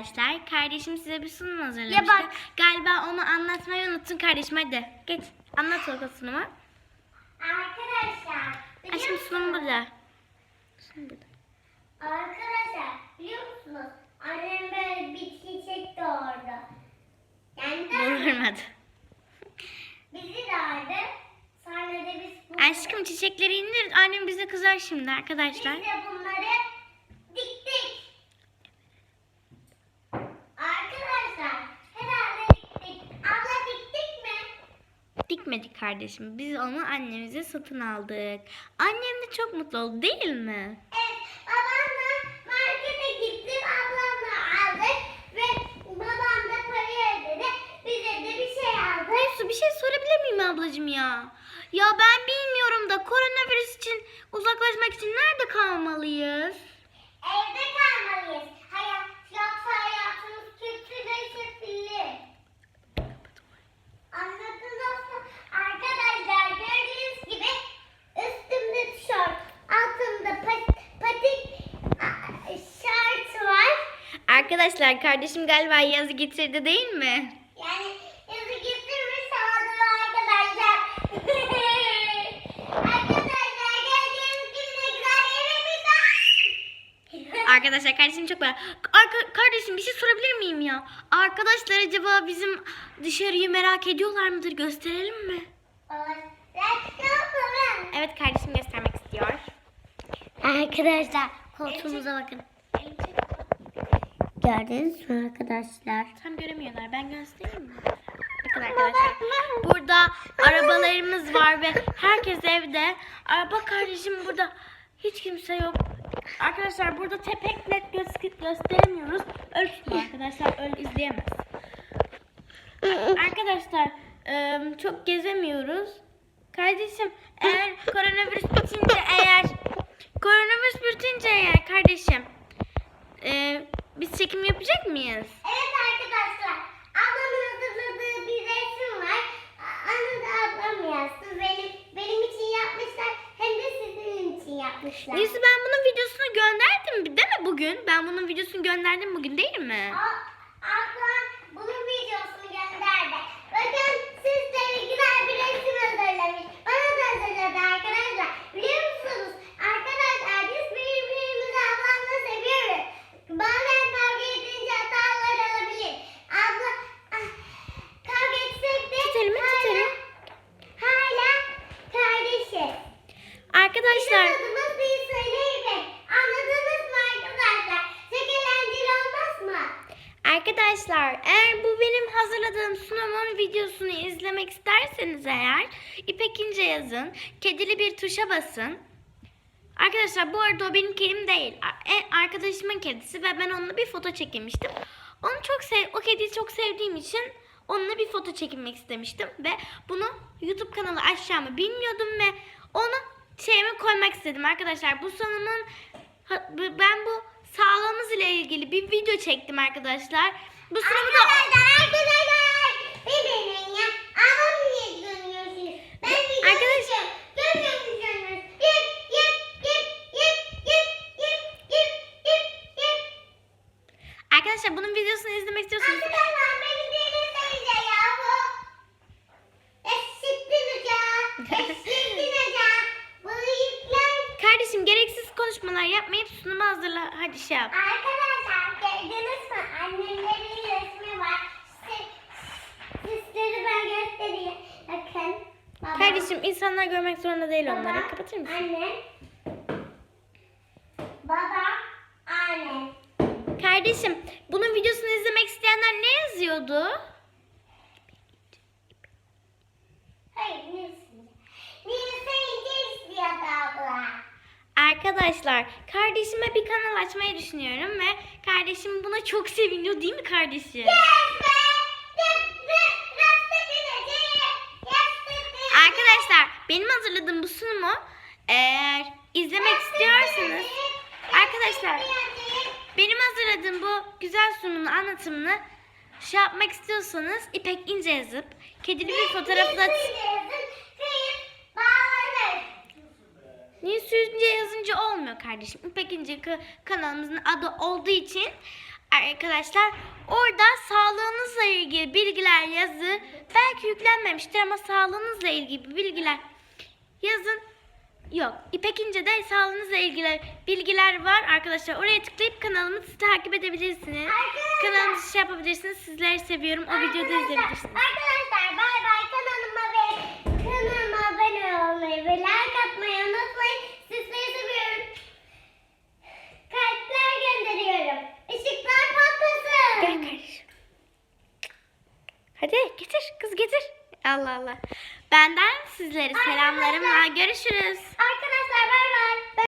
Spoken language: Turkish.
arkadaşlar. Kardeşim size bir sunum hazırlamıştı. Ya bak. Galiba onu anlatmayı unuttun kardeşim hadi. Geç anlat o sunumu. Arkadaşlar Aşkım sunum burada. Sunum burada. Arkadaşlar biliyor musunuz? Annem böyle bir çiçek doğurdu. Yani de Bulurmadı. bizi doğurdu. Sonra da biz Aşkım çiçekleri indir. Annem bize kızar şimdi arkadaşlar. Biz de bunları Dikmedik kardeşim. Biz onu annemize satın aldık. Annem de çok mutlu oldu değil mi? Evet, babamla markete gittim, ablamla aldık ve babam da parayı ödedi. Bize de bir şey aldı. Su bir şey sorabilir miyim ablacığım ya? Ya ben bilmiyorum da koronavirüs için uzaklaşmak için nerede kalmalıyız? Evde kalmalıyız. Arkadaşlar kardeşim galiba yazı getirdi değil mi? Yani yazı getirmiş sağladı arkadaşlar. arkadaşlar kardeşim çok merak. Arka, kardeşim bir şey sorabilir miyim ya? Arkadaşlar acaba bizim dışarıyı merak ediyorlar mıdır? Gösterelim mi? Evet kardeşim göstermek istiyor. Arkadaşlar koltuğumuza bakın. Gördünüz mü arkadaşlar? Tam göremiyorlar. Ben göstereyim mi? Bakın arkadaşlar. Burada arabalarımız var ve herkes evde. Araba kardeşim burada hiç kimse yok. Arkadaşlar burada pek net göz- gösteremiyoruz. Ölçtüm arkadaşlar. Öyle izleyemez. Arkadaşlar ıı, çok gezemiyoruz. Kardeşim eğer koronavirüs bitince eğer koronavirüs bitince eğer kardeşim e, biz çekim yapacak mıyız? Evet arkadaşlar. Ablamın hazırladığı bir resim var. Onu da ablam yazdı. Benim, benim için yapmışlar. Hem de sizin için yapmışlar. Neyse ben bunun videosunu gönderdim değil mi bugün? Ben bunun videosunu gönderdim bugün değil mi? A- Ablam bunun videosunu gönderdi. Bakın sizlere güzel bir resim hazırlamış. Bana da hazırladı arkadaşlar. Biliyor musunuz? Arkadaşlar biz birbirimizi ablamla seviyoruz. Bazen kavga edince hatalar olabilir. Abla ah, kavga etsek de Tut elimi, tut hala, elimi. hala kardeşiz. Arkadaşlar adımız değil söyleyin. Anladınız mı arkadaşlar? Çok eğlenceli olmaz mı? Arkadaşlar eğer bu benim hazırladığım sunumun videosunu izlemek isterseniz eğer İpek İnce yazın. Kedili bir tuşa basın. Arkadaşlar bu arada o benim kedim değil. E, Arkadaşımın kedisi ve ben onunla bir foto çekilmiştim. Onu çok sev o kediyi çok sevdiğim için onunla bir foto çekinmek istemiştim ve bunu YouTube kanalı açacağımı bilmiyordum ve onu şeyime koymak istedim arkadaşlar. Bu bu- ben bu sağlığımız ile ilgili bir video çektim arkadaşlar. Bu sunumu da Arkadaşlar arkadaşlar. Bebeğin ya. Ama niye dönüyorsunuz? Ben video Arkadaş- çekiyorum. Görmüyor musunuz? Yip yip yip yip yip yip yip yip yip. arkadaşlar bunun videosunu izlemek istiyorsanız Arkadaşlar sunumu hazırla. Hadi şey yap. Arkadaşlar gördünüz mü? Annemlerin resmi var. Siz, sizleri ben göstereyim. Bakın. Babam. Kardeşim insanlar görmek zorunda değil onları. Baba, Kapatır mısın? Annem. Baba, annem. Kardeşim bunun videosunu izlemek isteyenler ne yazıyordu? Arkadaşlar kardeşime bir kanal açmayı düşünüyorum ve kardeşim buna çok seviniyor değil mi kardeşim? Arkadaşlar benim hazırladığım bu sunumu eğer izlemek istiyorsanız arkadaşlar benim hazırladığım bu güzel sunumun anlatımını şey yapmak istiyorsanız İpek İnce yazıp kedili bir fotoğrafı da Niye Süzünce yazınca olmuyor kardeşim. İpek İnce ka- kanalımızın adı olduğu için arkadaşlar orada sağlığınızla ilgili bilgiler yazı belki yüklenmemiştir ama sağlığınızla ilgili bilgiler yazın. Yok. İpek İnce'de sağlığınızla ilgili bilgiler var arkadaşlar. Oraya tıklayıp kanalımızı takip edebilirsiniz. Arkadaşlar. Kanalımızı şey yapabilirsiniz. Sizleri seviyorum. O videoda izleyebilirsiniz. Arkadaşlar bay bay Allah Allah. Benden sizlere selamlarımla görüşürüz.